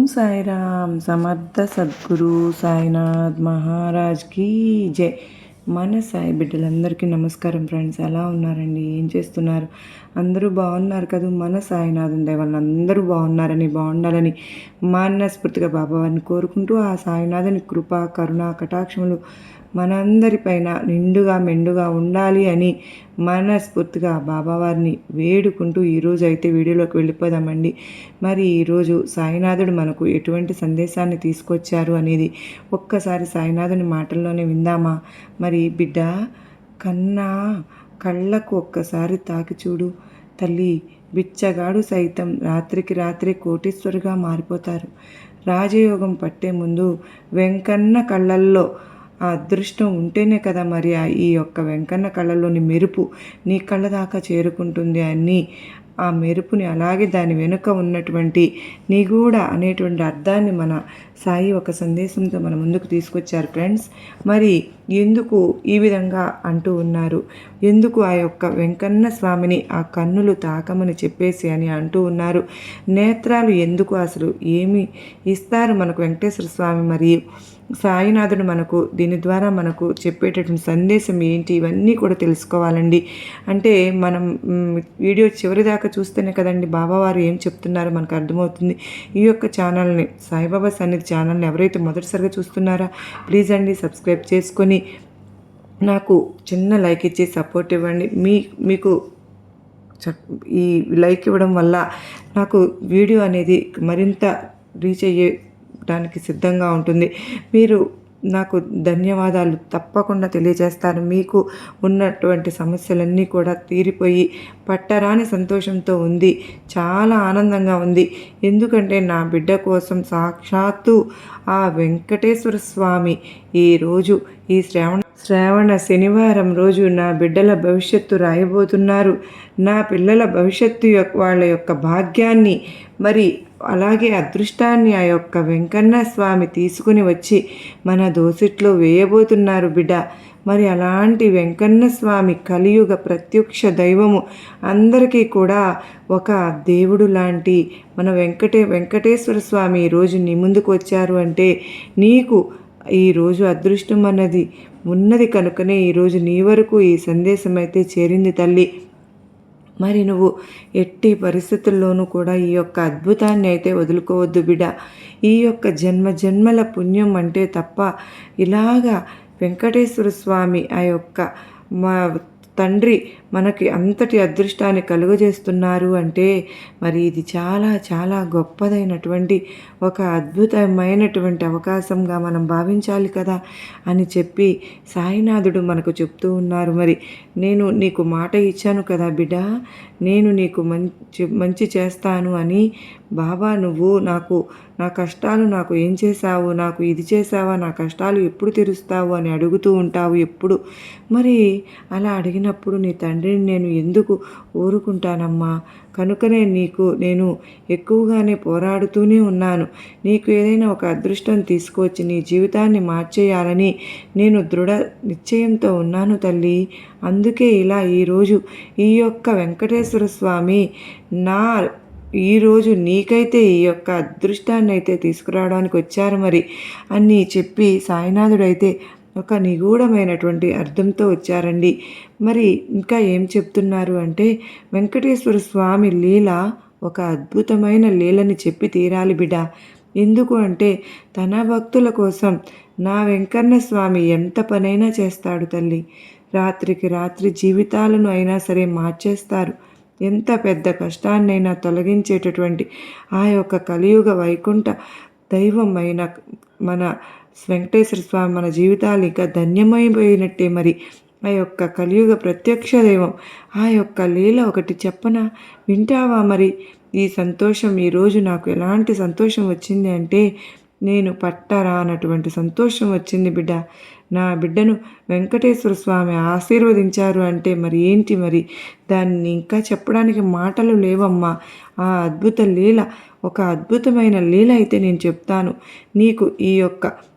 ఓం సాయిరామ్ సమర్థ సద్గురు సాయినాథ్ మహారాజ్ కీ జై. మన సాయి బిడ్డలందరికీ నమస్కారం ఫ్రెండ్స్ ఎలా ఉన్నారండి? ఏం చేస్తున్నారు? అందరూ బాగున్నారు కదా? మన సాయినాథం దేవాలని అందరూ బాగున్నారని బాగుండాలని మనస్ఫూర్తిగా బాబావారిని కోరుకుంటూ ఆ సాయినాథుని కృప కరుణ కటాక్షములు మనందరిపైన నిండుగా మెండుగా ఉండాలి అని మనస్ఫూర్తిగా బాబావారిని వేడుకుంటూ ఈరోజు అయితే వీడియోలోకి వెళ్ళిపోదామండి. మరి ఈరోజు సాయినాథుడు మనకు ఎటువంటి సందేశాన్ని తీసుకొచ్చారు అనేది ఒక్కసారి సాయినాథుని మాటల్లోనే విందామా? మరి బిడ్డ కన్నా కళ్ళకు ఒక్కసారి తాకి చూడు. తల్లి బిచ్చగాడు సైతం రాత్రికి రాత్రి కోటీశ్వరుగా మారిపోతారు. రాజయోగం పట్టే ముందు వెంకన్న కళ్ళల్లో ఆ అదృష్టం ఉంటేనే కదా మరి ఈ యొక్క వెంకన్న కళ్ళలోని మెరుపు నీ కళ్ళ దాకా చేరుకుంటుంది అని ఆ మెరుపుని అలాగే దాని వెనుక ఉన్నటువంటి నిగూఢ అనేటువంటి అర్థాన్ని మన సాయి ఒక సందేశంతో మన ముందుకు తీసుకొచ్చారు ఫ్రెండ్స్. మరి ఎందుకు ఈ విధంగా అంటూ ఉన్నారు? ఎందుకు ఆ యొక్క వెంకన్న స్వామిని ఆ కన్నులు తాకమని చెప్పేసి అని అంటూ ఉన్నారు? నేత్రాలు ఎందుకు అసలు ఏమి ఇస్తారు మనకు వెంకటేశ్వర స్వామి మరియు సాయినాథుడు మనకు దీని ద్వారా మనకు చెప్పేటటువంటి సందేశం ఏంటి ఇవన్నీ కూడా తెలుసుకోవాలండి. అంటే మనం వీడియో చివరి దాకా చూస్తేనే కదండి బాబావారు ఏం చెప్తున్నారో మనకు అర్థమవుతుంది. ఈ యొక్క ఛానల్ని సాయిబాబా సన్నిధి ఛానల్ని ఎవరైతే మొదటిసారిగా చూస్తున్నారా ప్లీజ్ అండి సబ్స్క్రైబ్ చేసుకొని నాకు చిన్న లైక్ ఇచ్చి సపోర్ట్ ఇవ్వండి. మీ మీకు ఈ లైక్ ఇవ్వడం వల్ల నాకు వీడియో అనేది మరింత రీచ్ అయ్యే చెప్పడానికి సిద్ధంగా ఉంటుంది. మీరు నాకు ధన్యవాదాలు తప్పకుండా తెలియజేస్తాను. మీకు ఉన్నటువంటి సమస్యలన్నీ కూడా తీరిపోయి పట్టరాని సంతోషంతో ఉంది. చాలా ఆనందంగా ఉంది. ఎందుకంటే నా బిడ్డ కోసం సాక్షాత్తు ఆ వెంకటేశ్వర స్వామి ఈరోజు ఈ శ్రావణ శ్రావణ శనివారం రోజు నా బిడ్డల భవిష్యత్తు రాయబోతున్నారు. నా పిల్లల భవిష్యత్తు యొక్క వాళ్ళ యొక్క భాగ్యాన్ని మరి అలాగే అదృష్టాన్ని ఆ యొక్క వెంకన్న స్వామి తీసుకుని వచ్చి మన దోసిట్లో వేయబోతున్నారు బిడ్డ. మరి అలాంటి వెంకన్న స్వామి కలియుగ ప్రత్యక్ష దైవము అందరికీ కూడా ఒక దేవుడు లాంటి మన వెంకటే వెంకటేశ్వర స్వామి ఈరోజు నీ ముందుకు వచ్చారు అంటే నీకు ఈరోజు అదృష్టం అన్నది ఉన్నది కనుకనే ఈరోజు నీ వరకు ఈ సందేశం అయితే చేరింది తల్లి. మరి నువ్వు ఎట్టి పరిస్థితుల్లోనూ కూడా ఈ యొక్క అద్భుతాన్ని అయితే వదులుకోవద్దు బిడ ఈ యొక్క జన్మ జన్మల పుణ్యం అంటే తప్ప ఇలాగా వెంకటేశ్వర స్వామి ఆ యొక్క మా తండ్రి మనకి అంతటి అదృష్టాన్ని కలుగజేస్తున్నారు అంటే మరి ఇది చాలా చాలా గొప్పదైనటువంటి ఒక అద్భుతమైనటువంటి అవకాశంగా మనం భావించాలి కదా అని చెప్పి సాయినాథుడు మనకు చెప్తూ ఉన్నారు. మరి నేను నీకు మాట ఇచ్చాను కదా బిడ్డ నేను నీకు మంచి మంచి చేస్తాను అని బాబా నువ్వు నాకు నా కష్టాలు నాకు ఏం చేశావు నాకు ఇది చేసావా నా కష్టాలు ఎప్పుడు తెరుస్తావు అని అడుగుతూ ఉంటావు ఎప్పుడు? మరి అలా అడిగినప్పుడు నీ తండ్రి తండ్రిని నేను ఎందుకు ఊరుకుంటానమ్మా? కనుకనే నీకు నేను ఎక్కువగానే పోరాడుతూనే ఉన్నాను. నీకు ఏదైనా ఒక అదృష్టం తీసుకొచ్చి నీ జీవితాన్ని మార్చేయాలని నేను దృఢ నిశ్చయంతో ఉన్నాను తల్లి. అందుకే ఇలా ఈరోజు ఈ యొక్క వెంకటేశ్వర స్వామి నా ఈరోజు నీకైతే ఈ యొక్క అదృష్టాన్ని అయితే తీసుకురావడానికి వచ్చారు మరి అని చెప్పి సాయినాథుడైతే ఒక నిగూఢమైనటువంటి అర్థంతో వచ్చారండి. మరి ఇంకా ఏం చెప్తున్నారు అంటే వెంకటేశ్వర స్వామి లీల ఒక అద్భుతమైన లీలని చెప్పి తీరాలి బిడ ఎందుకు అంటే తన భక్తుల కోసం నా వెంకన్న స్వామి ఎంత పనైనా చేస్తాడు తల్లి. రాత్రికి రాత్రి జీవితాలను అయినా సరే మార్చేస్తారు. ఎంత పెద్ద కష్టాన్నైనా తొలగించేటటువంటి ఆ యొక్క కలియుగ వైకుంఠ దైవం అయిన మన వెంకటేశ్వర స్వామి మన జీవితాలు ఇంకా ధన్యమైపోయినట్టే మరి. ఆ యొక్క కలియుగ ప్రత్యక్ష దైవం ఆ యొక్క లీల ఒకటి చెప్పన? వింటావా మరి? ఈ సంతోషం ఈరోజు నాకు ఎలాంటి సంతోషం వచ్చింది అంటే నేను పట్టరా అన్నటువంటి సంతోషం వచ్చింది బిడ్డ. నా బిడ్డను వెంకటేశ్వర స్వామి ఆశీర్వదించారు అంటే మరి ఏంటి మరి? దాన్ని ఇంకా చెప్పడానికి మాటలు లేవమ్మా. ఆ అద్భుత లీల ఒక అద్భుతమైన లీల అయితే నేను చెప్తాను. నీకు ఈ యొక్క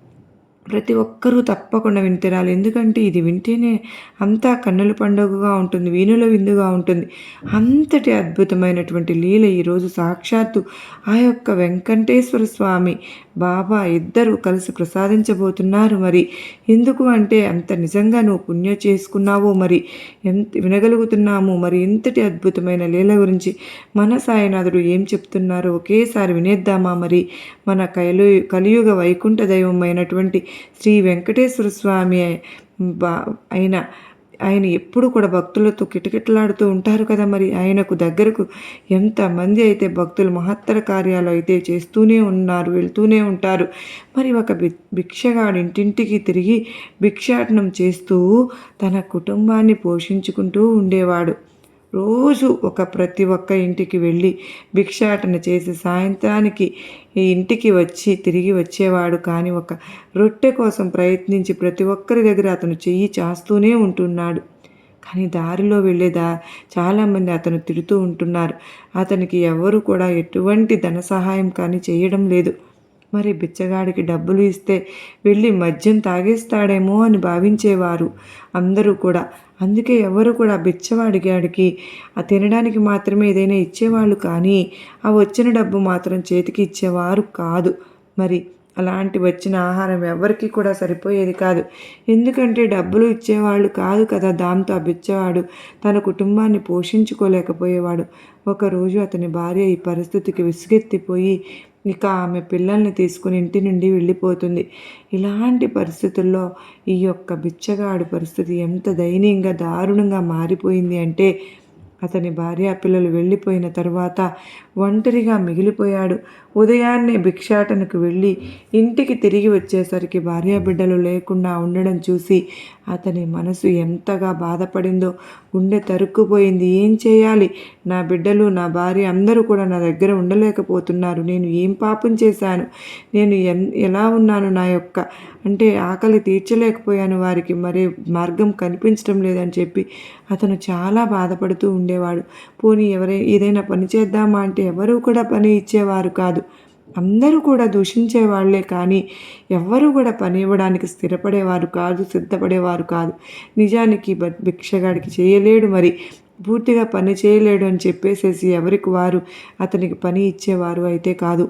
ప్రతి ఒక్కరూ తప్పకుండా విని ఎందుకంటే ఇది వింటేనే అంతా కన్నుల పండుగగా ఉంటుంది వీణుల విందుగా ఉంటుంది. అంతటి అద్భుతమైనటువంటి లీల ఈరోజు సాక్షాత్తు ఆ యొక్క వెంకటేశ్వర స్వామి బాబా ఇద్దరు కలిసి ప్రసాదించబోతున్నారు మరి. ఎందుకు అంటే అంత నిజంగా నువ్వు పుణ్యం చేసుకున్నావో మరి. ఎంత వినగలుగుతున్నాము మరి. ఎంతటి అద్భుతమైన లీల గురించి మన సాయినాథుడు ఏం చెప్తున్నారో ఒకేసారి వినేద్దామా మరి. మన కలు కలియుగ వైకుంఠ దైవమైనటువంటి శ్రీ వెంకటేశ్వర స్వామి బా అయిన ఆయన ఎప్పుడు కూడా భక్తులతో కిటకిటలాడుతూ ఉంటారు కదా మరి. ఆయనకు దగ్గరకు ఎంతమంది అయితే భక్తులు మహత్తర కార్యాలు అయితే చేస్తూనే ఉన్నారు వెళ్తూనే ఉంటారు. మరి ఒక భిక్షగాడు ఇంటింటికి తిరిగి భిక్షాటనం చేస్తూ తన కుటుంబాన్ని పోషించుకుంటూ ఉండేవాడు. రోజు ఒక ప్రతి ఒక్క ఇంటికి వెళ్ళి భిక్షాటన చేసి సాయంత్రానికి ఈ ఇంటికి వచ్చి తిరిగి వచ్చేవాడు కానీ ఒక రొట్టె కోసం ప్రయత్నించి ప్రతి ఒక్కరి దగ్గర అతను చెయ్యి చాస్తూనే ఉంటున్నాడు. కానీ దారిలో వెళ్ళేదా చాలామంది అతను తిడుతూ ఉంటున్నారు. అతనికి ఎవరు కూడా ఎటువంటి ధన సహాయం కానీ చేయడం లేదు. మరి బిచ్చగాడికి డబ్బులు ఇస్తే వెళ్ళి మద్యం తాగేస్తాడేమో అని భావించేవారు అందరూ కూడా. అందుకే ఎవరు కూడా బిచ్చవాడిగాడికి ఆ తినడానికి మాత్రమే ఏదైనా ఇచ్చేవాళ్ళు కానీ ఆ వచ్చిన డబ్బు మాత్రం చేతికి ఇచ్చేవారు కాదు. మరి అలాంటి వచ్చిన ఆహారం ఎవరికి కూడా సరిపోయేది కాదు. ఎందుకంటే డబ్బులు ఇచ్చేవాళ్ళు కాదు కదా దాంతో బిచ్చవాడు. తన కుటుంబాన్ని పోషించుకోలేకపోయేవాడు. ఒకరోజు అతని భార్య ఈ పరిస్థితికి విసుగెత్తిపోయి ఇక ఆమె పిల్లల్ని తీసుకుని ఇంటి నుండి వెళ్ళిపోతుంది. ఇలాంటి పరిస్థితుల్లో ఈ యొక్క బిచ్చగాడు పరిస్థితి ఎంత దయనీయంగా దారుణంగా మారిపోయింది అంటే అతని భార్య పిల్లలు వెళ్ళిపోయిన తర్వాత ఒంటరిగా మిగిలిపోయాడు. ఉదయాన్నే భిక్షాటనకు వెళ్ళి ఇంటికి తిరిగి వచ్చేసరికి భార్యాబిడ్డలు లేకుండా ఉండడం చూసి అతని మనసు ఎంతగా బాధపడిందో గుండె తరుక్కుపోయింది. ఏం చేయాలి? నా బిడ్డలు నా భార్య అందరూ కూడా నా దగ్గర ఉండలేకపోతున్నారు. నేను ఏం పాపం చేశాను? నేను ఎలా ఉన్నాను నా యొక్క? అంటే ఆకలి తీర్చలేకపోయాను వారికి. మరి మార్గం కనిపించడం లేదని చెప్పి అతను చాలా బాధపడుతూ ఉండేవాడు. పోనీ ఎవరై ఏదైనా పని చేద్దామా? అంటే ఎవరు కూడా పని ఇచ్చేవారు కాదు. అందరూ కూడా దూషించేవాళ్ళే కానీ ఎవ్వరూ కూడా పని ఇవ్వడానికి స్థిరపడేవారు కాదు సిద్ధపడేవారు కాదు. నిజానికి భిక్షగాడికి చేయలేడు మరి. పూర్తిగా పని చేయలేడు అని చెప్పేసేసి ఎవరికి వారు అతనికి పని ఇచ్చేవారు అయితే కాదు.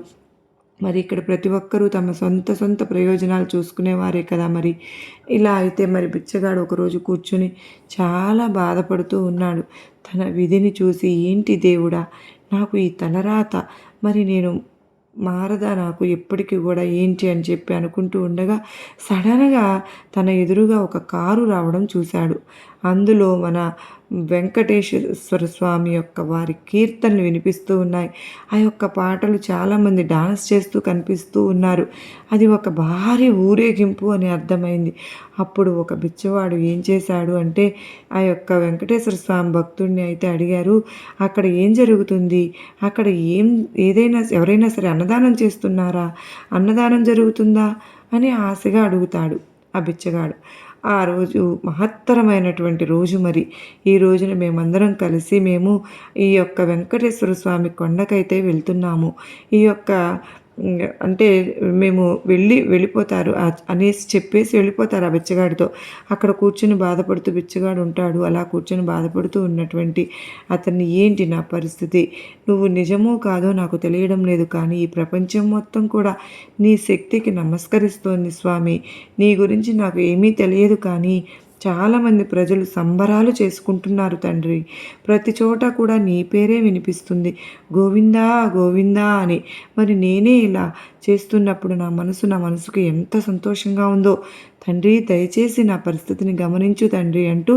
మరి ఇక్కడ ప్రతి ఒక్కరూ తమ సొంత సొంత ప్రయోజనాలు చూసుకునేవారే కదా మరి. ఇలా అయితే మరి బిచ్చగాడు ఒకరోజు కూర్చుని చాలా బాధపడుతూ ఉన్నాడు. తన విధిని చూసి ఏంటి దేవుడా నాకు ఈ తలరాత. మరి నేను మారదా నాకు ఎప్పటికీ కూడా ఏంటి అని చెప్పి అనుకుంటూ ఉండగా సడన్గా తన ఎదురుగా ఒక కారు రావడం చూశాడు. అందులో మన వెంకటేశ్వర స్వామి యొక్క వారి కీర్తనలు వినిపిస్తూ ఉన్నాయి. ఆ యొక్క పాటలు చాలామంది డాన్స్ చేస్తూ కనిపిస్తూ ఉన్నారు. అది ఒక భారీ ఊరేగింపు అని అర్థమైంది. అప్పుడు ఒక బిచ్చవాడు ఏం చేశాడు అంటే ఆ యొక్క వెంకటేశ్వర స్వామి భక్తుడిని అయితే అడిగారు అక్కడ ఏం జరుగుతుంది? అక్కడ ఏం ఏదైనా ఎవరైనా సరే అన్నదానం చేస్తున్నారా? అన్నదానం జరుగుతుందా? అని ఆశగా అడుగుతాడు ఆ బిచ్చగాడు. ఆ రోజు మహత్తరమైనటువంటి రోజు మరి. ఈ రోజున మేమందరం కలిసి మేము ఈ యొక్క వెంకటేశ్వర స్వామి కొండకైతే వెళ్తున్నాము. ఈ యొక్క అంటే మేము వెళ్ళి వెళ్ళిపోతారు అనేసి చెప్పేసి వెళ్ళిపోతారు ఆ బిచ్చగాడితో. అక్కడ కూర్చొని బాధపడుతూ బిచ్చగాడు ఉంటాడు. అలా కూర్చొని బాధపడుతూ ఉన్నటువంటి అతన్ని ఏంటి నా పరిస్థితి? నువ్వు నిజమో కాదో నాకు తెలియడం లేదు కానీ ఈ ప్రపంచం మొత్తం కూడా నీ శక్తికి నమస్కరిస్తోంది స్వామి. నీ గురించి నాకు ఏమీ తెలియదు కానీ చాలామంది ప్రజలు సంబరాలు చేసుకుంటున్నారు తండ్రి. ప్రతి చోట కూడా నీ పేరే వినిపిస్తుంది. గోవిందా గోవిందా అని. మరి నేనే ఇలా చేస్తున్నప్పుడు నా మనసు నా మనసుకు ఎంత సంతోషంగా ఉందో. తండ్రి దయచేసి నా పరిస్థితిని గమనించు తండ్రి అంటూ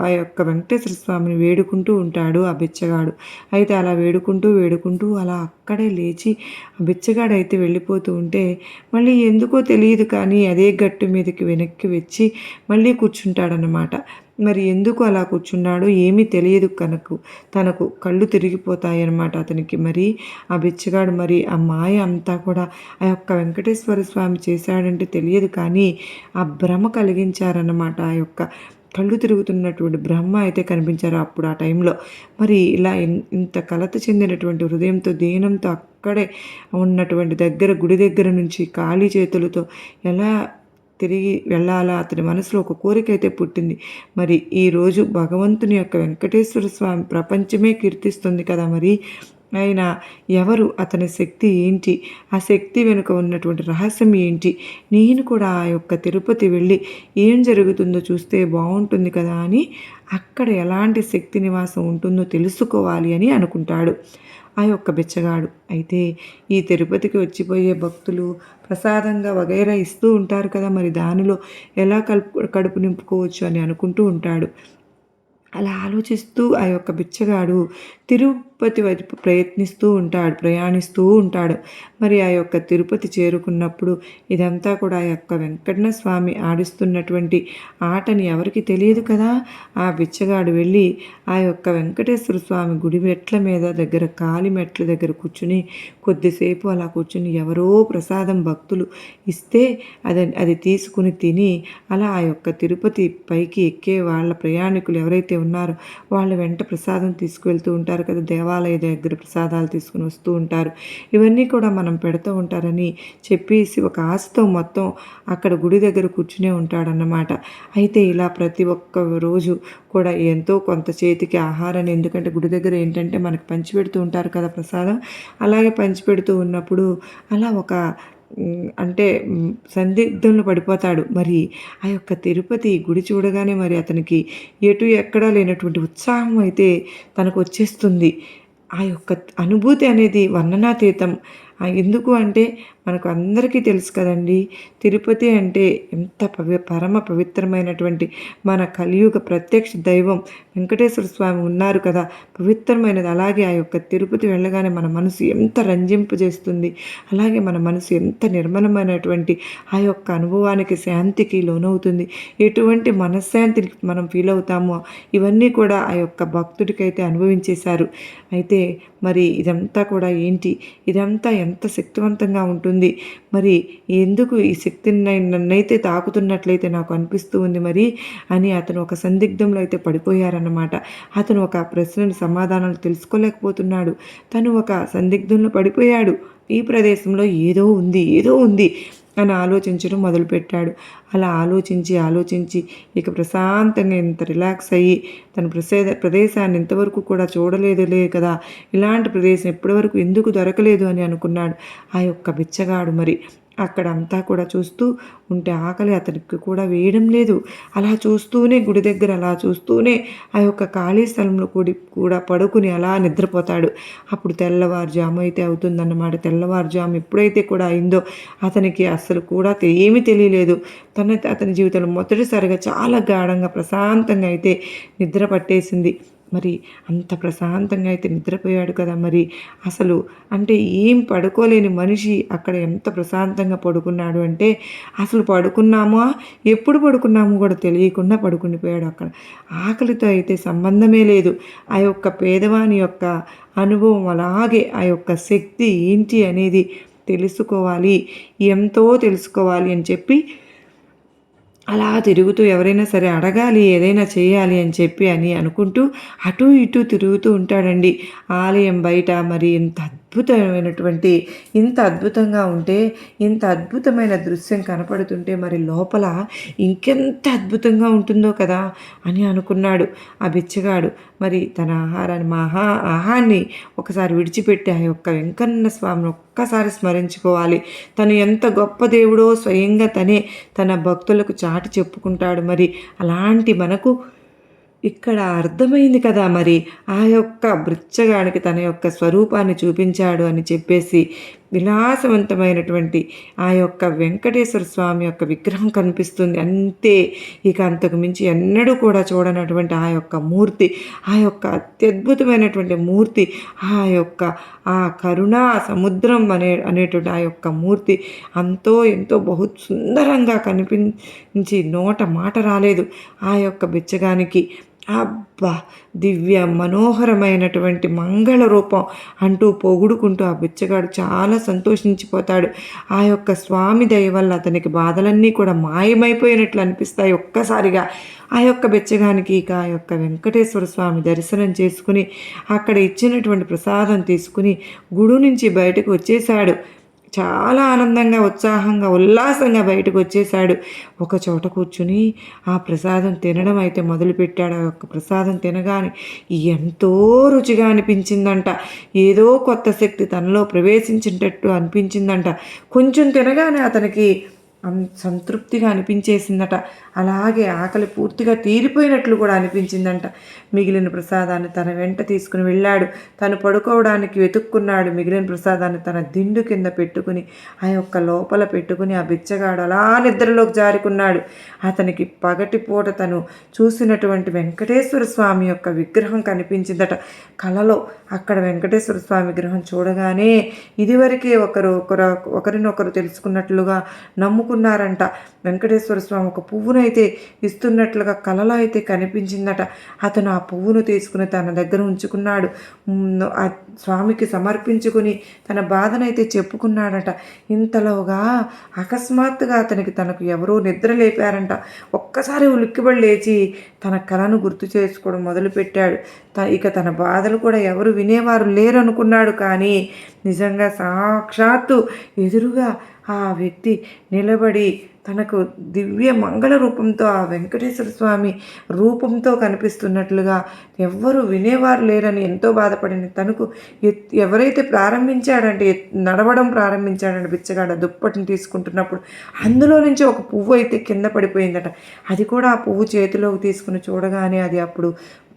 ఆ యొక్క వెంకటేశ్వర స్వామిని వేడుకుంటూ ఉంటాడు ఆ బిచ్చగాడు. అయితే అలా వేడుకుంటూ వేడుకుంటూ అలా అక్కడే లేచి ఆ బిచ్చగాడు అయితే వెళ్ళిపోతూ ఉంటే మళ్ళీ ఎందుకో తెలియదు కానీ అదే గట్టు మీదకి వెనక్కి వచ్చి మళ్ళీ కూర్చుంటాడనమాట మరి ఎందుకు అలా కూర్చున్నాడో ఏమీ తెలియదు కనుక. తనకు కళ్ళు తిరిగిపోతాయన్నమాట అతనికి మరి. ఆ బిచ్చగాడు మరి ఆ మాయ అంతా కూడా ఆ యొక్క వెంకటేశ్వర స్వామి చేశాడంటే తెలియదు కానీ ఆ భ్రమ కలిగించారన్నమాట. ఆ యొక్క కళ్ళు తిరుగుతున్నటువంటి బ్రహ్మ అయితే కనిపించారు అప్పుడు ఆ టైంలో. మరి ఇలా ఇంత కలత చెందినటువంటి హృదయంతో దీనంతో అక్కడే ఉన్నటువంటి దగ్గర గుడి దగ్గర నుంచి ఖాళీ చేతులతో ఎలా తిరిగి వెళ్ళాలా? అతని మనసులో ఒక కోరిక అయితే పుట్టింది. మరి ఈరోజు భగవంతుని యొక్క వెంకటేశ్వర స్వామి ప్రపంచమే కీర్తిస్తుంది కదా మరి? ఆయన ఎవరు? అతని శక్తి ఏంటి? ఆ శక్తి వెనుక ఉన్నటువంటి రహస్యం ఏంటి? నేను కూడా ఆ యొక్క తిరుపతి వెళ్ళి ఏం జరుగుతుందో చూస్తే బాగుంటుంది కదా అని అక్కడ ఎలాంటి శక్తి నివాసం ఉంటుందో తెలుసుకోవాలి అని అనుకుంటాడు. ఆ యొక్క బిచ్చగాడు. అయితే ఈ తిరుపతికి వచ్చిపోయే భక్తులు ప్రసాదంగా వగైరా ఇస్తూ ఉంటారు కదా మరి దానిలో ఎలా కలుపు కడుపు నింపుకోవచ్చు అని అనుకుంటూ ఉంటాడు. అలా ఆలోచిస్తూ ఆ యొక్క బిచ్చగాడు తిరుపతి వైపు ప్రయత్నిస్తూ ఉంటాడు ప్రయాణిస్తూ ఉంటాడు. మరి ఆ యొక్క తిరుపతి చేరుకున్నప్పుడు ఇదంతా కూడా ఆ యొక్క వెంకటన స్వామి ఆడిస్తున్నటువంటి ఆటని ఎవరికి తెలియదు కదా? ఆ బిచ్చగాడు వెళ్ళి ఆ యొక్క వెంకటేశ్వర స్వామి గుడి మెట్ల మీద దగ్గర కాలి మెట్ల దగ్గర కూర్చుని కొద్దిసేపు అలా కూర్చుని ఎవరో ప్రసాదం భక్తులు ఇస్తే అది అది తీసుకుని తిని అలా ఆ యొక్క తిరుపతి పైకి ఎక్కే వాళ్ళ ప్రయాణికులు ఎవరైతే ఉన్నారో వాళ్ళ వెంట ప్రసాదం తీసుకువెళ్తూ ఉంటారు. ఉంటారు కదా దేవాలయ దగ్గర ప్రసాదాలు తీసుకుని వస్తూ ఉంటారు. ఇవన్నీ కూడా మనం పెడుతూ ఉంటారని చెప్పేసి ఒక ఆశతో మొత్తం అక్కడ గుడి దగ్గర కూర్చునే ఉంటాడన్నమాట. అయితే ఇలా ప్రతి ఒక్క రోజు కూడా ఎంతో కొంత చేతికి ఆహారాన్ని ఎందుకంటే గుడి దగ్గర ఏంటంటే మనకు పంచిపెడుతూ ఉంటారు కదా ప్రసాదం అలాగే పంచిపెడుతూ ఉన్నప్పుడు అలా ఒక అంటే సందిగ్ధంలో పడిపోతాడు. మరి ఆ యొక్క తిరుపతి గుడి చూడగానే మరి అతనికి ఎటు ఎక్కడా లేనటువంటి ఉత్సాహం అయితే తనకు వచ్చేస్తుంది. ఆ యొక్క అనుభూతి అనేది వర్ణనాతీతం. ఎందుకు అంటే మనకు అందరికీ తెలుసు కదండి. తిరుపతి అంటే ఎంత పవి పరమ పవిత్రమైనటువంటి మన కలియుగ ప్రత్యక్ష దైవం వెంకటేశ్వర స్వామి ఉన్నారు కదా. పవిత్రమైనది అలాగే ఆ యొక్క తిరుపతి వెళ్ళగానే మన మనసు ఎంత రంజింపజేస్తుంది అలాగే మన మనసు ఎంత నిర్మలమైనటువంటి ఆ యొక్క అనుభవానికి శాంతికి లోనవుతుంది. ఎటువంటి మనశ్శాంతిని మనం ఫీల్ అవుతామో ఇవన్నీ కూడా ఆ యొక్క భక్తుడికైతే అనుభవించేశారు. అయితే మరి ఇదంతా కూడా ఏంటి? ఇదంతా ఎంత శక్తివంతంగా ఉంటుంది. మరి ఎందుకు ఈ శక్తిని నన్నైతే తాకుతున్నట్లయితే నాకు అనిపిస్తూ ఉంది మరి అని అతను ఒక సందిగ్ధంలో అయితే పడిపోయారన్నమాట. అతను ఒక ప్రశ్నను సమాధానాలు తెలుసుకోలేకపోతున్నాడు. తను ఒక సందిగ్ధంలో పడిపోయాడు. ఈ ప్రదేశంలో ఏదో ఉంది ఏదో ఉంది. అని ఆలోచించడం మొదలుపెట్టాడు. అలా ఆలోచించి ఆలోచించి ఇక ప్రశాంతంగా ఇంత రిలాక్స్ అయ్యి తన ప్రసేద ప్రదేశాన్ని ఇంతవరకు కూడా చూడలేదులే కదా. ఇలాంటి ప్రదేశం ఎప్పటివరకు ఎందుకు దొరకలేదు అని అనుకున్నాడు. ఆ యొక్క బిచ్చగాడు మరి అక్కడ అంతా కూడా చూస్తూ ఉంటే ఆకలి అతనికి కూడా వేయడం లేదు. అలా చూస్తూనే గుడి దగ్గర అలా చూస్తూనే ఆ యొక్క ఖాళీ స్థలంలో కూడి కూడా పడుకుని అలా నిద్రపోతాడు. అప్పుడు తెల్లవారుజాము అయితే అవుతుందన్నమాట. తెల్లవారుజాము ఎప్పుడైతే కూడా అయిందో అతనికి అస్సలు కూడా ఏమీ తెలియలేదు. తన అతని జీవితంలో మొదటిసారిగా చాలా గాఢంగా ప్రశాంతంగా అయితే నిద్ర పట్టేసింది. మరి అంత ప్రశాంతంగా అయితే నిద్రపోయాడు కదా మరి. అసలు అంటే ఏం పడుకోలేని మనిషి అక్కడ ఎంత ప్రశాంతంగా పడుకున్నాడు అంటే అసలు పడుకున్నామా? ఎప్పుడు పడుకున్నామో కూడా తెలియకుండా పడుకునిపోయాడు అక్కడ. ఆకలితో అయితే సంబంధమే లేదు. ఆ యొక్క పేదవాని యొక్క అనుభవం అలాగే ఆ యొక్క శక్తి ఏంటి అనేది తెలుసుకోవాలి. ఎంతో తెలుసుకోవాలి అని చెప్పి అలా తిరుగుతూ ఎవరైనా సరే అడగాలి ఏదైనా చేయాలి అని చెప్పి అని అనుకుంటూ అటు ఇటు తిరుగుతూ ఉంటాడండి. ఆలయం బయట మరి ఇంత అద్భుతమైనటువంటి ఇంత అద్భుతంగా ఉంటే ఇంత అద్భుతమైన దృశ్యం కనపడుతుంటే మరి లోపల ఇంకెంత అద్భుతంగా ఉంటుందో కదా అని అనుకున్నాడు ఆ బిచ్చగాడు. మరి తన ఆహారాన్ని మా ఆహా ఆహాన్ని ఒకసారి విడిచిపెట్టి ఆ యొక్క వెంకన్న స్వామిని ఒక్కసారి స్మరించుకోవాలి. తను ఎంత గొప్ప దేవుడో స్వయంగా తనే తన భక్తులకు చాటి చెప్పుకుంటాడు మరి. అలాంటి మనకు ఇక్కడ అర్థమైంది కదా మరి. ఆ యొక్క బృచ్చగాడికి తన యొక్క స్వరూపాన్ని చూపించాడు అని చెప్పేసి విలాసవంతమైనటువంటి ఆ యొక్క వెంకటేశ్వర స్వామి యొక్క విగ్రహం కనిపిస్తుంది. అంతే ఇక అంతకు మించి ఎన్నడూ కూడా చూడనటువంటి ఆ యొక్క మూర్తి ఆ యొక్క అత్యద్భుతమైనటువంటి మూర్తి ఆ యొక్క ఆ కరుణా సముద్రం అనే అనేటువంటి ఆ యొక్క మూర్తి అంతో ఎంతో బహు సుందరంగా కనిపించి నోట మాట రాలేదు. ఆ యొక్క బిచ్చగానికి అబ్బా దివ్య మనోహరమైనటువంటి మంగళ రూపం అంటూ పొగుడుకుంటూ ఆ బిచ్చగాడు చాలా సంతోషించిపోతాడు. ఆ యొక్క స్వామి దయ వల్ల అతనికి బాధలన్నీ కూడా మాయమైపోయినట్లు అనిపిస్తాయి ఒక్కసారిగా. ఆ యొక్క బెచ్చగానికి ఇక ఆ యొక్క వెంకటేశ్వర స్వామి దర్శనం చేసుకుని అక్కడ ఇచ్చినటువంటి ప్రసాదం తీసుకుని గుడు నుంచి బయటకు వచ్చేశాడు. చాలా ఆనందంగా ఉత్సాహంగా ఉల్లాసంగా బయటకు వచ్చేశాడు. ఒక చోట కూర్చుని ఆ ప్రసాదం తినడం అయితే మొదలుపెట్టాడు. ఆ యొక్క ప్రసాదం తినగానే ఎంతో రుచిగా అనిపించిందంట. ఏదో కొత్త శక్తి తనలో ప్రవేశించినట్టు అనిపించిందంట. కొంచెం తినగానే అతనికి సంతృప్తిగా అనిపించేసిందట. అలాగే ఆకలి పూర్తిగా తీరిపోయినట్లు కూడా అనిపించిందంట. మిగిలిన ప్రసాదాన్ని తన వెంట తీసుకుని వెళ్ళాడు. తను పడుకోవడానికి వెతుక్కున్నాడు. మిగిలిన ప్రసాదాన్ని తన దిండు కింద పెట్టుకుని ఆ యొక్క లోపల పెట్టుకుని ఆ బిచ్చగాడు అలా నిద్రలోకి జారుకున్నాడు. అతనికి పగటి పూట తను చూసినటువంటి వెంకటేశ్వర స్వామి యొక్క విగ్రహం కనిపించిందట. కలలో అక్కడ వెంకటేశ్వర స్వామి విగ్రహం చూడగానే ఇదివరకే ఒకరు ఒకరు ఒకరినొకరు తెలుసుకున్నట్లుగా నమ్ముకున్నారంట. వెంకటేశ్వర స్వామి ఒక పువ్వునైతే ఇస్తున్నట్లుగా కలలో అయితే కనిపించిందట. అతను ఆ పువ్వును తీసుకుని తన దగ్గర ఉంచుకున్నాడు. ఆ స్వామికి సమర్పించుకుని తన బాధనైతే చెప్పుకున్నాడట. ఇంతలోగా అకస్మాత్తుగా అతనికి తనకు ఎవరో నిద్ర లేపారంట. ఒక్కసారి ఉలిక్కిబడి లేచి తన కళను గుర్తు చేసుకోవడం మొదలుపెట్టాడు. ఇక తన బాధలు కూడా ఎవరు వినేవారు లేరనుకున్నాడు కానీ నిజంగా సాక్షాత్తు ఎదురుగా ఆ వ్యక్తి నిలబడి తనకు దివ్య మంగళ రూపంతో ఆ వెంకటేశ్వర స్వామి రూపంతో కనిపిస్తున్నట్లుగా ఎవ్వరు వినేవారు లేరని ఎంతో బాధపడిన తనకు ఎవరైతే ప్రారంభించాడంటే నడవడం ప్రారంభించాడంటే బిచ్చగాడ దుప్పటిని తీసుకుంటున్నప్పుడు అందులో నుంచి ఒక పువ్వు అయితే కింద పడిపోయిందట. అది కూడా ఆ పువ్వు చేతిలోకి తీసుకుని చూడగానే అది అప్పుడు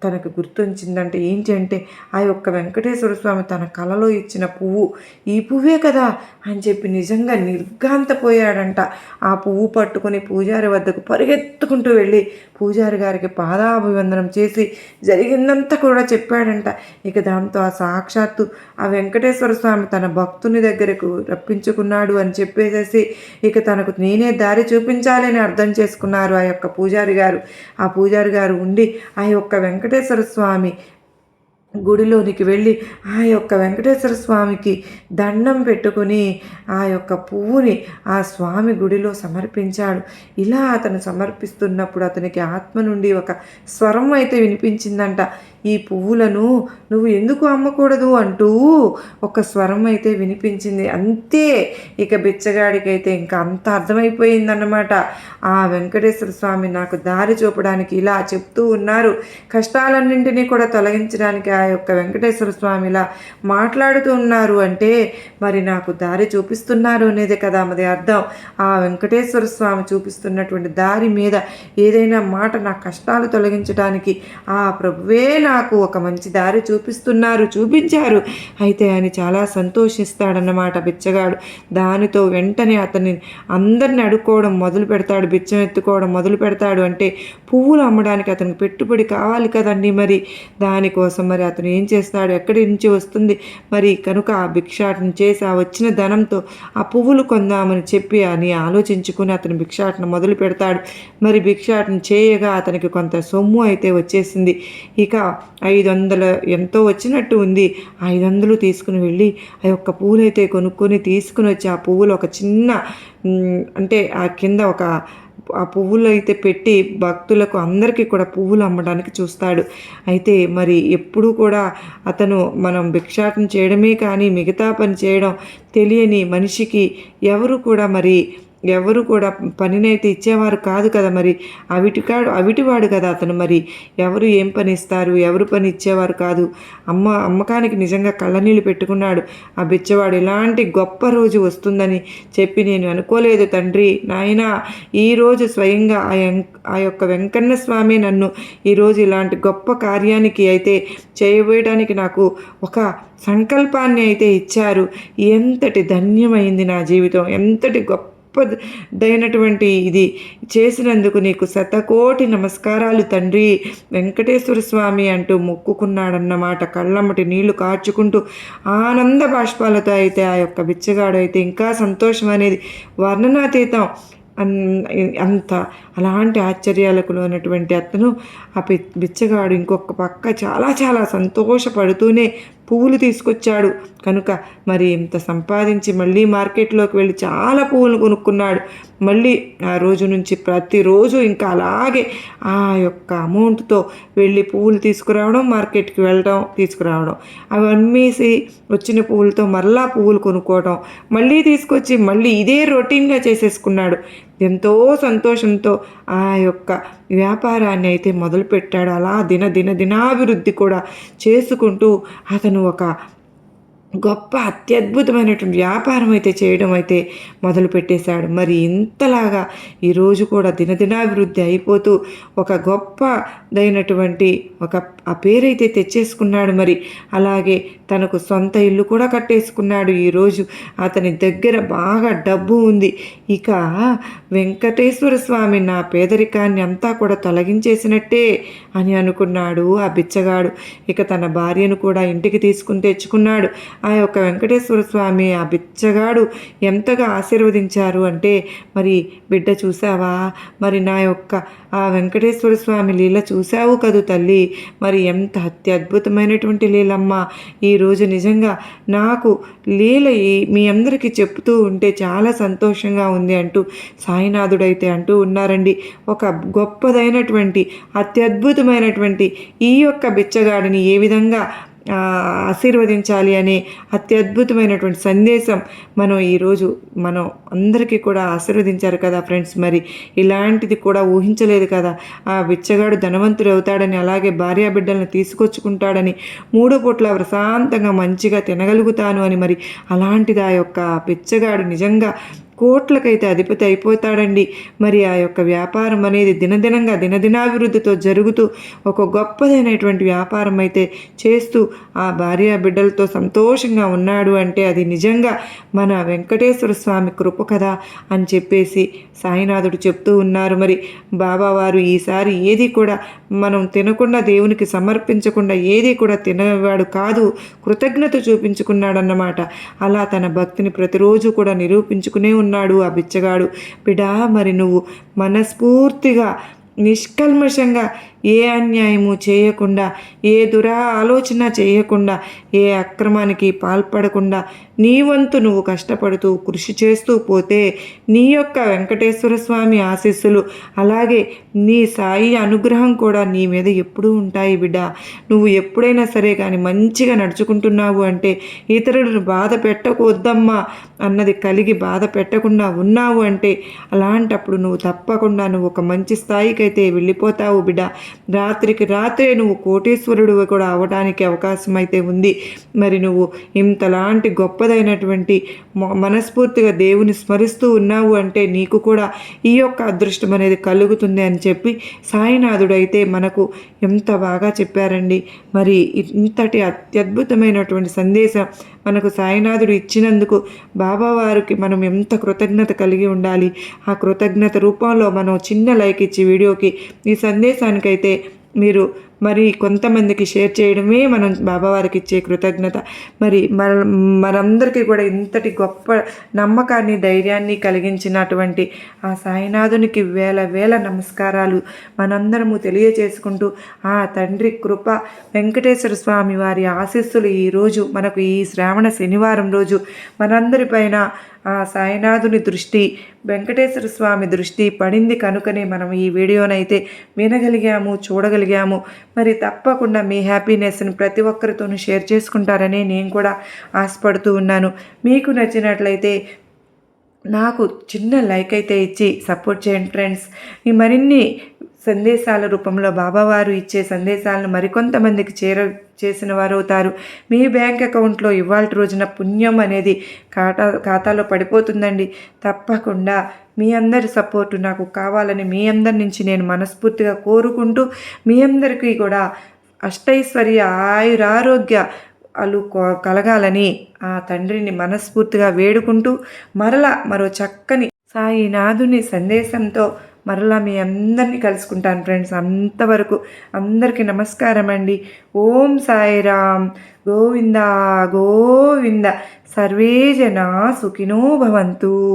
తనకు గుర్తొచ్చిందంటే ఏంటి అంటే ఆ యొక్క వెంకటేశ్వర స్వామి తన కలలో ఇచ్చిన పువ్వు ఈ పువ్వే కదా అని చెప్పి నిజంగా నిర్గాంతపోయాడంట ఆ పువ్వు పట్టుకొని పూజారి వద్దకు పరిగెత్తుకుంటూ వెళ్ళి పూజారి గారికి పాదాభివందనం చేసి జరిగిందంతా కూడా చెప్పాడంట. ఇక దాంతో ఆ సాక్షాత్తు ఆ వెంకటేశ్వర స్వామి తన భక్తుని దగ్గరకు రప్పించుకున్నాడు అని చెప్పేసేసి ఇక తనకు నేనే దారి చూపించాలని అర్థం చేసుకున్నారు ఆ యొక్క పూజారి గారు. ఆ పూజారి గారు ఉండి ఆ యొక్క వెంకట వెంకటేశ్వర స్వామి గుడిలోనికి వెళ్ళి ఆ యొక్క వెంకటేశ్వర స్వామికి దండం పెట్టుకుని ఆ యొక్క పువ్వుని ఆ స్వామి గుడిలో సమర్పించాడు. ఇలా అతను సమర్పిస్తున్నప్పుడు అతనికి ఆత్మ నుండి ఒక స్వరం అయితే వినిపించిందంట. ఈ పువ్వులను నువ్వు ఎందుకు అమ్మకూడదు అంటూ ఒక స్వరం అయితే వినిపించింది. అంతే ఇక బిచ్చగాడికైతే ఇంకా అంత అర్థమైపోయిందన్నమాట. ఆ వెంకటేశ్వర స్వామి నాకు దారి చూపడానికి ఇలా చెప్తూ ఉన్నారు. కష్టాలన్నింటినీ కూడా తొలగించడానికి ఆ యొక్క వెంకటేశ్వర స్వామి ఇలా మాట్లాడుతూ ఉన్నారు అంటే మరి నాకు దారి చూపిస్తున్నారు అనేది కదా మరి అర్థం. ఆ వెంకటేశ్వర స్వామి చూపిస్తున్నటువంటి దారి మీద ఏదైనా మాట నా కష్టాలు తొలగించడానికి ఆ ప్రభువే నాకు ఒక మంచి దారి చూపిస్తున్నారు చూపించారు. అయితే అని చాలా సంతోషిస్తాడన్నమాట బిచ్చగాడు. దానితో వెంటనే అతన్ని అందరిని అడుక్కోవడం మొదలు పెడతాడు బిచ్చం ఎత్తుకోవడం మొదలు పెడతాడు అంటే పువ్వులు అమ్మడానికి అతనికి పెట్టుబడి కావాలి కదండి మరి. దానికోసం మరి అతను ఏం చేస్తాడు ఎక్కడి నుంచి వస్తుంది? మరి కనుక ఆ భిక్షాటన చేసి ఆ వచ్చిన ధనంతో ఆ పువ్వులు కొందామని చెప్పి అని ఆలోచించుకుని అతను భిక్షాటన మొదలు పెడతాడు. మరి భిక్షాటన చేయగా అతనికి కొంత సొమ్ము అయితే వచ్చేసింది. ఇక ఐదు వందల ఎంతో వచ్చినట్టు ఉంది. ఐదు వందలు తీసుకుని వెళ్ళి ఆ యొక్క పూలైతే కొనుక్కొని తీసుకుని వచ్చి ఆ పువ్వులు ఒక చిన్న అంటే ఆ కింద ఒక ఆ పువ్వులు అయితే పెట్టి భక్తులకు అందరికీ కూడా పువ్వులు అమ్మడానికి చూస్తాడు. అయితే మరి ఎప్పుడూ కూడా అతను మనం భిక్షాటన చేయడమే కానీ మిగతా పని చేయడం తెలియని మనిషికి ఎవరు కూడా మరి ఎవరు కూడా పనినైతే ఇచ్చేవారు కాదు కదా మరి. అవిటికాడు అవిటివాడు కదా అతను మరి. ఎవరు ఏం పని ఇస్తారు ఎవరు పని ఇచ్చేవారు కాదు. అమ్మ అమ్మకానికి నిజంగా కళ్ళనీళ్ళు పెట్టుకున్నాడు. ఆ బిచ్చవాడు ఇలాంటి గొప్ప రోజు వస్తుందని చెప్పి నేను అనుకోలేదు తండ్రి. నాయన ఈరోజు స్వయంగా ఆ ఆ యొక్క వెంకన్న స్వామి నన్ను ఈరోజు ఇలాంటి గొప్ప కార్యానికి అయితే చేయబోయడానికి నాకు ఒక సంకల్పాన్ని అయితే ఇచ్చారు. ఎంతటి ధన్యమైంది నా జీవితం. ఎంతటి గొప్ప గొప్పదైనటువంటి ఇది చేసినందుకు నీకు శతకోటి నమస్కారాలు తండ్రి. వెంకటేశ్వర స్వామి అంటూ మొక్కుకున్నాడన్నమాట. కళ్ళమ్మటి నీళ్ళు కార్చుకుంటూ ఆనంద బాష్పాలతో అయితే ఆ యొక్క బిచ్చగాడు అయితే ఇంకా సంతోషం అనేది వర్ణనాతీతం. అంత అలాంటి ఆశ్చర్యాలకు లోనటువంటి అతను ఆ బిచ్చగాడు ఇంకొక పక్క చాలా చాలా సంతోషపడుతూనే పువ్వులు తీసుకొచ్చాడు. కనుక మరి ఇంత సంపాదించి మళ్ళీ మార్కెట్లోకి వెళ్ళి చాలా పువ్వులు కొనుక్కున్నాడు. మళ్ళీ ఆ రోజు నుంచి ప్రతిరోజు ఇంకా అలాగే ఆ యొక్క అమౌంట్తో వెళ్ళి పువ్వులు తీసుకురావడం మార్కెట్కి వెళ్ళడం తీసుకురావడం. అవి అమ్మేసి వచ్చిన పువ్వులతో మరలా పువ్వులు కొనుక్కోవడం మళ్ళీ తీసుకొచ్చి మళ్ళీ ఇదే రొటీన్గా చేసేసుకున్నాడు. ఎంతో సంతోషంతో ఆ యొక్క వ్యాపారాన్ని అయితే మొదలుపెట్టాడు. అలా దిన దిన దినాభివృద్ధి కూడా చేసుకుంటూ అతను ఒక గొప్ప అత్యద్భుతమైనటువంటి వ్యాపారం అయితే చేయడం అయితే మొదలు పెట్టేశాడు మరి ఇంతలాగా ఈరోజు కూడా దినదినాభివృద్ధి అయిపోతూ ఒక గొప్పదైనటువంటి ఒక ఆ పేరైతే తెచ్చేసుకున్నాడు మరి. అలాగే తనకు సొంత ఇల్లు కూడా కట్టేసుకున్నాడు. ఈరోజు అతని దగ్గర బాగా డబ్బు ఉంది. ఇక వెంకటేశ్వర స్వామి నా పేదరికాన్ని అంతా కూడా తొలగించేసినట్టే అని అనుకున్నాడు ఆ బిచ్చగాడు. ఇక తన భార్యను కూడా ఇంటికి తీసుకుని తెచ్చుకున్నాడు. ఆ యొక్క వెంకటేశ్వర స్వామి ఆ బిచ్చగాడు ఎంతగా ఆశీర్వదించారు అంటే మరి బిడ్డ చూసావా మరి నా యొక్క ఆ వెంకటేశ్వర స్వామి లీల చూసావు కదూ తల్లి? మరి ఎంత అత్యద్భుతమైనటువంటి లీలమ్మ. ఈరోజు నిజంగా నాకు లీల మీ అందరికీ చెప్తూ ఉంటే చాలా సంతోషంగా ఉంది అంటూ సాయినాథుడైతే అంటూ ఉన్నారండి. ఒక గొప్పదైనటువంటి అత్యద్భుతమైనటువంటి ఈ యొక్క బిచ్చగాడిని ఏ విధంగా ఆశీర్వదించాలి అనే అత్యద్భుతమైనటువంటి సందేశం మనం ఈరోజు మనం అందరికీ కూడా ఆశీర్వదించారు కదా ఫ్రెండ్స్. మరి ఇలాంటిది కూడా ఊహించలేదు కదా. ఆ బిచ్చగాడు ధనవంతుడు అవుతాడని అలాగే భార్యా బిడ్డలను తీసుకొచ్చుకుంటాడని మూడో పూట్ల ప్రశాంతంగా మంచిగా తినగలుగుతాను అని మరి అలాంటిది ఆ యొక్క బిచ్చగాడు నిజంగా కోట్లకైతే అధిపతి అయిపోతాడండి. మరి ఆ యొక్క వ్యాపారం అనేది దినదినంగా దినదినాభివృద్ధితో జరుగుతూ ఒక గొప్పదైనటువంటి వ్యాపారం అయితే చేస్తూ ఆ భార్య బిడ్డలతో సంతోషంగా ఉన్నాడు అంటే అది నిజంగా మన వెంకటేశ్వర స్వామి కృప కదా అని చెప్పేసి సాయినాథుడు చెప్తూ ఉన్నారు. మరి బాబావారు ఈసారి ఏది కూడా మనం తినకుండా దేవునికి సమర్పించకుండా ఏది కూడా తినవాడు కాదు. కృతజ్ఞత చూపించుకున్నాడన్నమాట. అలా తన భక్తిని ప్రతిరోజు కూడా నిరూపించుకునే ఉన్నాడు ఆ బిచ్చగాడు. బిడా మరి నువ్వు మనస్ఫూర్తిగా నిష్కల్మషంగా ఏ అన్యాయము చేయకుండా ఏ దురా ఆలోచన చేయకుండా ఏ అక్రమానికి పాల్పడకుండా నీ వంతు నువ్వు కష్టపడుతూ కృషి చేస్తూ పోతే నీ యొక్క వెంకటేశ్వర స్వామి ఆశీస్సులు అలాగే నీ సాయి అనుగ్రహం కూడా నీ మీద ఎప్పుడూ ఉంటాయి బిడ్డ. నువ్వు ఎప్పుడైనా సరే కానీ మంచిగా నడుచుకుంటున్నావు అంటే ఇతరులను బాధ పెట్టకూద్దమ్మా అన్నది కలిగి బాధ పెట్టకుండా ఉన్నావు అంటే అలాంటప్పుడు నువ్వు తప్పకుండా నువ్వు ఒక మంచి స్థాయికైతే వెళ్ళిపోతావు బిడ్డ. రాత్రికి రాత్రే నువ్వు కోటేశ్వరుడు కూడా అవడానికి అవకాశం అయితే ఉంది. మరి నువ్వు ఇంతలాంటి గొప్పదైనటువంటి మనస్ఫూర్తిగా దేవుని స్మరిస్తూ ఉన్నావు అంటే నీకు కూడా ఈ యొక్క అదృష్టం అనేది కలుగుతుంది అని చెప్పి సాయినాథుడు అయితే మనకు ఎంత బాగా చెప్పారండి. మరి ఇంతటి అత్యద్భుతమైనటువంటి సందేశం మనకు సాయినాథుడు ఇచ్చినందుకు బాబావారికి మనం ఎంత కృతజ్ఞత కలిగి ఉండాలి. ఆ కృతజ్ఞత రూపంలో మనం చిన్న లైక్ ఇచ్చి వీడియోకి ఈ సందేశానికైతే మీరు మరి కొంతమందికి షేర్ చేయడమే మనం బాబావారికి ఇచ్చే కృతజ్ఞత. మరి మన మనందరికీ కూడా ఇంతటి గొప్ప నమ్మకాన్ని ధైర్యాన్ని కలిగించినటువంటి ఆ సాయినాథునికి వేల వేల నమస్కారాలు మనందరము తెలియచేసుకుంటూ ఆ తండ్రి కృప వెంకటేశ్వర స్వామి వారి ఆశీస్సులు ఈరోజు మనకు ఈ శ్రావణ శనివారం రోజు మనందరిపైన ఆ సాయినాథుని దృష్టి వెంకటేశ్వర స్వామి దృష్టి పడింది కనుకనే మనం ఈ వీడియోనైతే వినగలిగాము చూడగలిగాము. మరి తప్పకుండా మీ హ్యాపీనెస్ని ప్రతి ఒక్కరితోనూ షేర్ చేసుకుంటారని నేను కూడా ఆశపడుతూ ఉన్నాను. మీకు నచ్చినట్లయితే నాకు చిన్న లైక్ అయితే ఇచ్చి సపోర్ట్ చేయండి ఫ్రెండ్స్. ఈ మరిన్ని సందేశాల రూపంలో బాబావారు ఇచ్చే సందేశాలను మరికొంతమందికి చేర చేసిన వారవుతారు మీ బ్యాంక్ అకౌంట్లో ఇవాళ రోజున పుణ్యం అనేది ఖాతా ఖాతాలో పడిపోతుందండి. తప్పకుండా మీ అందరి సపోర్టు నాకు కావాలని మీ అందరి నుంచి నేను మనస్ఫూర్తిగా కోరుకుంటూ మీ అందరికీ కూడా అష్టైశ్వర్య ఆయురారోగ్య అలు కలగాలని ఆ తండ్రిని మనస్ఫూర్తిగా వేడుకుంటూ మరల మరో చక్కని సాయినాథుని సందేశంతో మరలా మీ అందరినీ కలుసుకుంటాను ఫ్రెండ్స్. అంతవరకు అందరికీ నమస్కారం అండి. ఓం సాయిరామ్. గోవింద గోవింద. సర్వే జన సుఖినో భవంతు.